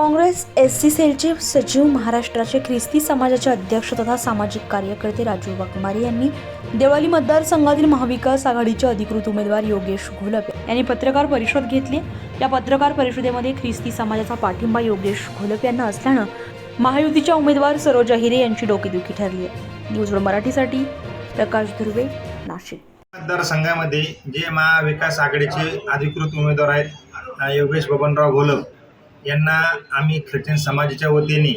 Congress S C सेलचे सचिव महाराष्ट्राचे ख्रिस्ती समाजाचे अध्यक्ष तथा सामाजिक कार्यकर्ते राजू वाघमारे यांनी देवाली मतदारसंघातील महाविकास आघाडीचे अधिकृत उमेदवार योगेश घोलप यांनी पत्रकार परिषद घेतली. या पत्रकार परिषदेमध्ये ख्रिस्ती समाजाचा पाठिंबा योगेश घोलप यांना असल्यानं महायुतीच्या उमेदवार सरोजा हिरे यांची डोकेदुखी ठरली आहे. न्यूज मराठीसाठी प्रकाश धुर्वे नाशिक. मतदारसंघामध्ये जे महाविकास आघाडीचे अधिकृत उमेदवार आहेत योगेश बबनराव घोलप यांना आम्ही ख्रिश्चन समाजाच्या वतीने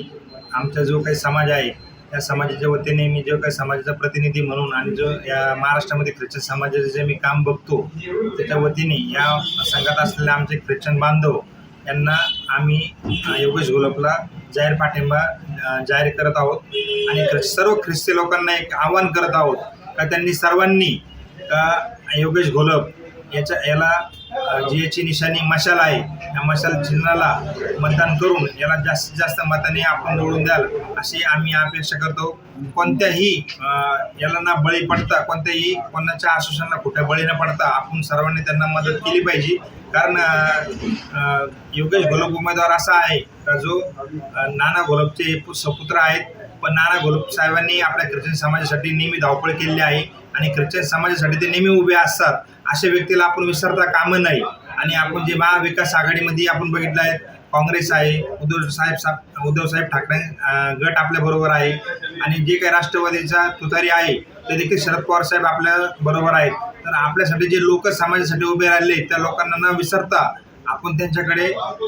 आमचा जो काही समाज आहे त्या समाजाच्या वतीने मी जो काही समाजाचा प्रतिनिधी म्हणून आणि जो या महाराष्ट्रामध्ये ख्रिश्चन समाजाचे जे मी काम बघतो त्याच्या वतीने या संघात असलेले आमचे ख्रिश्चन बांधव यांना आम्ही योगेश घोलपला जाहीर पाठिंबा जाहीर करत आहोत. आणि सर्व ख्रिस्ती लोकांना एक आवाहन करत आहोत का त्यांनी सर्वांनी का योगेश घोलप याच्या याला जी याची निशाणी मशाल आहे. या मशाल चिन्हाला मतदान करून याला जास्तीत जास्त मताने आपण निवडून द्याल अशी आम्ही अपेक्षा करतो. कोणत्याही याला ना बळी पडता कोणत्याही कोणाच्या आश्वासनाला कुठे बळी न पडता आपण सर्वांनी त्यांना मदत केली पाहिजे. कारण योगेश घोलप उमेदवार असा आहे का जो नाना घोलपचे सपुत्र आहेत. पण नाना घोलप साहेबांनी आपल्या ख्रिश्चन समाजासाठी नेहमी धावपळ केलेली आहे आणि ख्रिश्चन समाजासाठी ते नेहमी उभे असतात. अशा व्यक्तीला आपण विसरता कामं नाही. आणि आपण जे महाविकास आघाडीमध्ये आपण बघितलं आहे काँग्रेस आहे उद्धव साहेब साहेब उद्धव साहेब ठाकरे गट आपल्या बरोबर आहे. आणि जे काही राष्ट्रवादीचा तुतारी आहे ते देखील शरद पवार साहेब आपल्या बरोबर आहेत. तर आपल्यासाठी जे लोक समाजासाठी उभे राहिले त्या लोकांना न विसरता आपण त्यांच्याकडे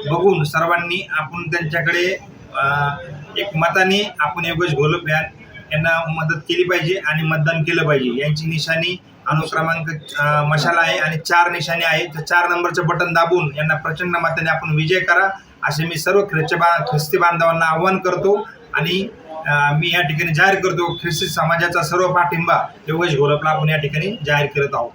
बघून सर्वांनी आपण त्यांच्याकडे एक मताने आपण योगेश घोलप या यांना मदत केली पाहिजे आणि मतदान केलं पाहिजे. यांची निशाणी अनुक्रमांक मशाला आहे आणि चार निशाणी आहे तर चार नंबरचं बटन दाबून यांना प्रचंड मताने आपण विजय करा. असे मी सर्व ख्रिस्ती बा ख्रिस्ती बांधवांना आवाहन करतो आणि मी या ठिकाणी जाहीर करतो ख्रिस्ती समाजाचा सर्व पाठिंबा योगेश घोलपला आपण या ठिकाणी जाहीर करत आहोत.